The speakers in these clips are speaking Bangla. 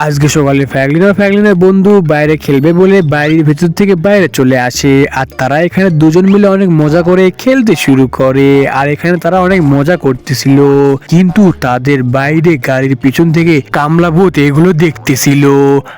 আজকে সকালে ফ্যাগলিন আর ফ্যাগলিনের বন্ধু বাইরে খেলবে বলে বাড়ির ভেতর থেকে বাইরে চলে আসে। আর তারা এখানে দুজন মিলে অনেক মজা করে খেলতে শুরু করে। আর এখানে তারা অনেক মজা করতেছিল। কিন্তু তাদের বাইরে গাড়ির পিছন থেকে কামলা ভূত এগুলো দেখতেছিল।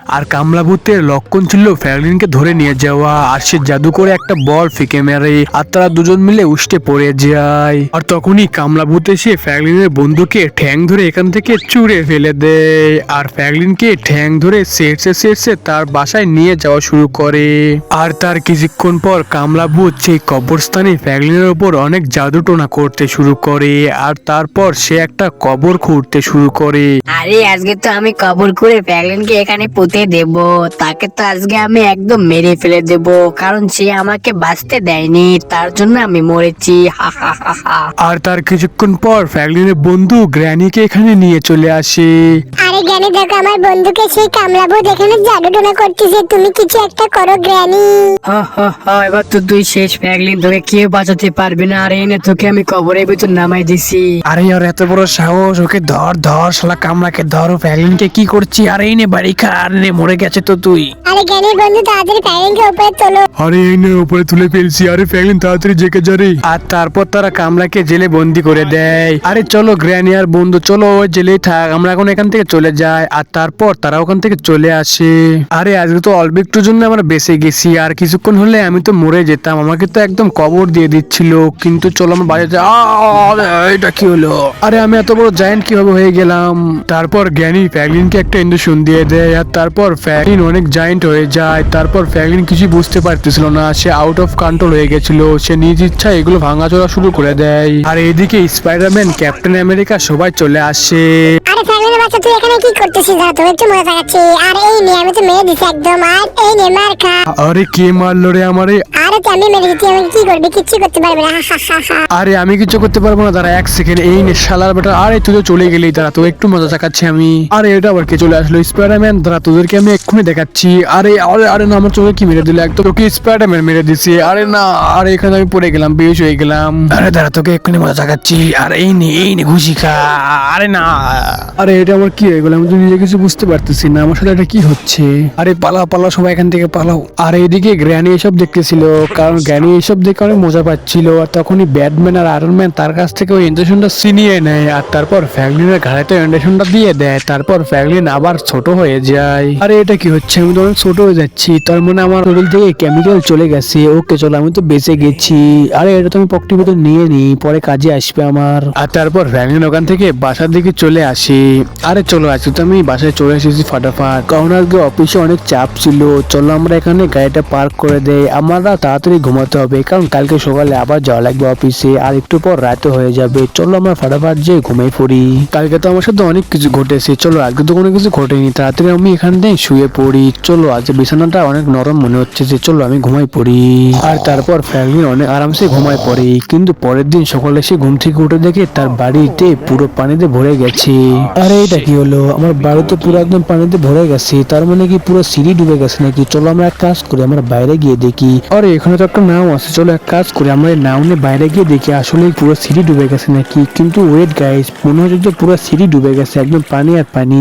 আর কামলা ভূতের লক্ষণ ছিল ফ্যাগলিনকে ধরে নিয়ে যাওয়া। আর সে জাদু করে একটা বল ফেঁকে মেরে। আর তারা দুজন মিলে উষ্টে পড়ে যায়। আর তখনই কামলা ভূত এসে ফ্যাগলিনের বন্ধুকে ঠ্যাং ধরে এখান থেকে চুড়ে ফেলে দেয়। আর ফ্যাগলিনকে ঠ্যাং ধরে সেরসে সেরসে তার বাসায় নিয়ে যাওয়া শুরু করে। আর তার কিছুক্ষণ পর কামলা ভূত সেই কবরস্থানে ফ্যাগলিনের উপর অনেক জাদু টোনা করতে শুরু করে আর তারপর সে একটা কবর খুঁড়তে শুরু করে। আরে আজকে তো আমি কবর করে ফ্যাগলিনকে এখানে পুঁতে দেব। তাকে তো আজকে আমি একদম মেরে ফেলে দেব কারণ সে আমাকে বাঁচতে দেয়নি তার জন্য আমি মরেছি হা হা হা হা। আর তার কিছুক্ষণ পর ফ্যাগলিনের বন্ধু গ্র্যানিকে এখানে নিয়ে চলে আসে। আরে গ্র্যানি দেখো আমার বন্ধুকে সেই কামলাবো দেখানো জাদুটোনা করতেছে তুমি কিছু একটা করো গ্র্যানি হা হা হা এবার তো তুই শেষ ফ্যাগলিন তোকে কেউ বাঁচাতে পারবে না। আরে এনে তোকে আমি কবরের ভিতর নামাই দিছি। আরে ওর এত বড় সাহস ওকে ধর ধর শালা কামলাকে ধর ফ্যাগলিনকে কি করছি? আরে এনে বাড়ি খা আর নে মরে গেছে তো তুই। আরে গ্র্যানি বন্ধু তাড়াতাড়ি ফ্যাগলিনকে উপরে তোলো। আরে এই নে উপরে তুলে ফেলছি। আরে ফ্যাগলিন তাড়াতাড়ি জেগে যা আর তারপর তারা কামলাকে জেলে বন্দি করে দেয়। আরে চলো গ্র্যানি আর বন্ধু চলো ওই জেলেই থাক। আমরা এখন এখান থেকে চলে যাই। আর তারপর তারা ওখান থেকে চলে আসে। আরে আজকে তো অল্প একটুর জন্য আমরা বেঁচে গেছি। আর কিছুক্ষণ হলে আমি তো মরে যেতাম। আমাকে তো একদম কবর দিয়ে দিচ্ছিল। কিন্তু চলো আমার বাড়িতে এটা কি হলো? আরে আমি এত বড় জায়েন্ট কীভাবে হয়ে গেলাম? তারপর জ্ঞানী ফ্যাগলিনকে একটা ইন্ডেকশন দিয়ে দেয়। আর তারপর ফ্যাগলিন অনেক জায়েন্ট হয়ে যায়। তারপর ফ্যাগলিন কিছু বুঝতে পারতেছিল না। সে আউট অফ কন্ট্রোল হয়ে গেছিল। সে নিজ ইচ্ছা এগুলো ভাঙাচোরা শুরু করে দেয়। আর এদিকে স্পাইডারম্যান ক্যাপ্টেন আমেরিকা সবাই চলে আসে। আরে ফ্যাগলিনের বাচ্চা তুই এখানে কি করতেছিস? দাঁড়া তোর একটু মজা দেখাচ্ছি আর এই নে আমি তো মেরে দিছি একদম। আর এই নে মার খা। আরে কে মারলো রে আমারে? আরে আমি কিছু করতে পারব না, দাঁড়া, এক সেকেন্ড এই নে, শালার আরে, তুই চলে গেলি, দাঁড়া তো একটু মজা দেখাচ্ছি আমি। আরে, এটা আবার কে চলে আসলো? স্পাইডারম্যান দাঁড়া, তোদেরকে আমি এক্ষুনি দেখাচ্ছি। আরে আরে আরে, না, আমার চোখে কি মেরে দিল? একদম তোকে স্পাইডারম্যান মেরে দিছে আরে, না, আরে, এখানে আমি পড়ে গেলাম, বেশ হয়ে গেলাম। আরে, দাঁড়া, তোকে এক্ষুনি মজা দেখাচ্ছি। আর, এই নে এই নে, ঘুষি খা। আরে, না। আরে, এটা আমার কি হয়ে গেল? আমি তো নিজে কিছু বুঝতে পারতেছি না, আমার সাথে এটা কি হচ্ছে? আরে, পালাও পালাও, সবাই এখান থেকে পালাও। আর এইদিকে গ্র্যানি এসব দেখতেছিল। কারণ গ্র্যানি এসব দেখে অনেক মজা পাচ্ছিল, আর তখনই ব্যাটম্যান আর আয়রন ম্যান তার কাছ থেকে ওই ইঞ্জেকশনটা ছিনিয়ে নেয়, আর তারপর ফ্যাগলিনের ঘাড়েতে ইঞ্জেকশনটা দিয়ে দেয়, তারপর ফ্যাগলিন আবার ছোট হয়ে যায়। আরে, এটা কি হচ্ছে? আমি তো অনেক ছোট হয়ে যাচ্ছি, তার মানে আমার শরীর থেকে কেমিক্যাল চলে গেছে। ওকে, চলো, আমি তো বেঁচে গেছি। আরে, এটা তো আমি পকটির ভিতর নিয়ে নিই, পরে কাজে আসবে আমার। আর তারপর ফ্যাগলিন ওখান থেকে বাসার দিকে চলে আসে। আরে, চলো, আজকে তো আমি বাসায় চলে এসেছি ফাটাফাট। কারণ আজকে অফিসে অনেক চাপ ছিল, চলো, আমরা এখানে গাড়িটা পার্ক করে দেয় আমরা তাড়াতাড়ি ঘুমাতে হবে, কারণ কালকে সকালে আবার যাওয়া লাগবে অফিসে আর একটু পর রাতে হয়ে যাবে। চলো আমরা ফাটাফাট যে ঘুমিয়ে পড়ি। কালকে তো আমার সাথে অনেক কিছু ঘটেছে, চলো আজকে তো কোনো কিছু ঘটেনি। তাড়াতাড়ি আমি এখান থেকে শুয়ে পড়ি। চলো আজকে বিছানাটা অনেক নরম মনে হচ্ছে যে, চলো আমি ঘুমাই পড়ি। আর তারপর ফ্যামিলি অনেক আরামসে ঘুমায় পড়ে। কিন্তু পরের দিন সকালে সে ঘুম থেকে উঠে দেখে তার বাড়িতে পুরো পানিতে ভরে গেছে। আরে, এটা কি হলো? আমার বাড়ি তো পুরো একদম পানিতে ভরে গেছে। তার মানে কি পুরো সিঁড়ি ডুবে গেছে নাকি? চলো আমরা এক কাজ করি, আমরা বাইরে গিয়ে দেখি। আরে এখানে তো একটা নাও আছে। চলো এক কাজ করি, আমরা এই নাও নিয়ে বাইরে গিয়ে দেখি আসলে পুরো সিঁড়ি ডুবে গেছে নাকি। কিন্তু ওয়েট গাইস মনে হচ্ছে যে পুরো সিঁড়ি ডুবে গেছে, একদম পানি আর পানি।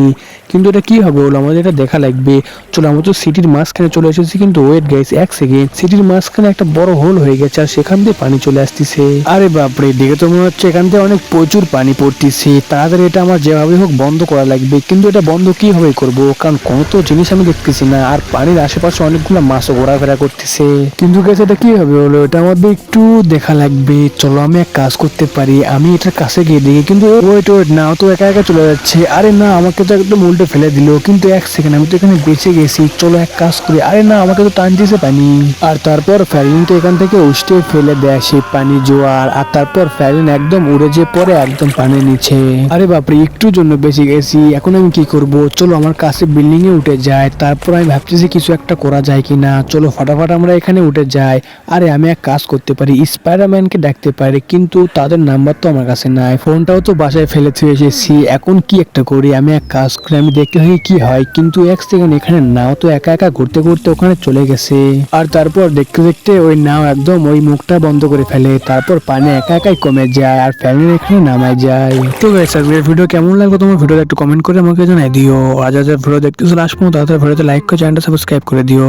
কিন্তু এটা কি হবে বলো? আমাদের এটা দেখা লাগবে। চলো, আমরা তো সিটির মাঝখানে চলে এসেছি কিন্তু ওয়েট গাইস এক সেকেন্ড সিটির মাঝখানে একটা বড় হোল হয়ে গেছে আর সেখান দিয়ে পানি চলে আসতেছে। আরে বাপরে, দেখে তো মনে হচ্ছে এখান থেকে অনেক প্রচুর পানি পড়তেছে। তাড়াতাড়ি এটা আমার যেভাবে হোক বন্ধ করা লাগবে। কিন্তু এটা বন্ধ কীভাবে করব? কারণ কোনো তো জিনিস আমি দেখতেছি না। আর পানির আশেপাশে অনেকগুলো মাছও ঘোরাফেরা করতেছে। কিন্তু গেছে এটা কীভাবে হলো এটা আমাদের একটু দেখা লাগবে। চলো, আমি এক কাজ করতে পারি। আমি এটার কাছে গিয়ে দেখি। কিন্তু ওয়েট ওয়েট না তো একা একা চলে যাচ্ছে। আরে না, আমাকে তো একদম উল্টে ফেলে দিল, কিন্তু এক সেকেন্ড আমি তো এখানে বেঁচে গেছি। চলো এক কাজ করি। আরে না, আমাকে তো টান দিয়েছে পানি। আর তারপর ফ্যালিন তো এখান থেকে উষ্টে ফেলে দেয় সেই পানি জোয়ার। আর তারপর ফ্যালিন একদম উড়ে যে পরে একদম পানি নিচে। আরে বাপরে, একটুর জন্য বেঁচে গেছি। এখন আমি কি করব? চলো আমার কাছে বিল্ডিং এ উঠে যায় তারপর আমি ভাবতেছি কিছু একটা করা যায় কিনা। চলো ফটাফট আমরা এখানে উঠে যাই। আরে আমি এক কাজ করতে পারি। স্পাইডারম্যানকে ডাকতে পারি, কিন্তু তাদের নাম্বার তো আমার কাছে নাই। ফোনটাও তো বাসায় ফেলে এসেছি। এখন কি একটা করি? আমি এক কাজ করি, আমি দেখতে থাকি কি হয়, কিন্তু এক সেকেন্ড এখানে নাও তো একা একা ঘুরতে ঘুরতে ওখানে চলে গেছে। আর তারপর দেখতে দেখতে ওই নাও একদম ওই মুখটা বন্ধ করে ফেলে, তারপর পানি একা একাই কমে যায় আর ফ্যামিলি এখানে নামায় যায়। তো গাইস আজকের ভিডিও কেমন লাগল তোমার ভিডিওটা একটু কমেন্ট করে আমাকে জানাই দিও। আর আজ ভিডিও দেখতেছো লাস্ট পর্যন্ত তাড়াতাড়ি ভিডিওতে লাইক করে চ্যানেলটা সাবস্ক্রাইব করে দিও।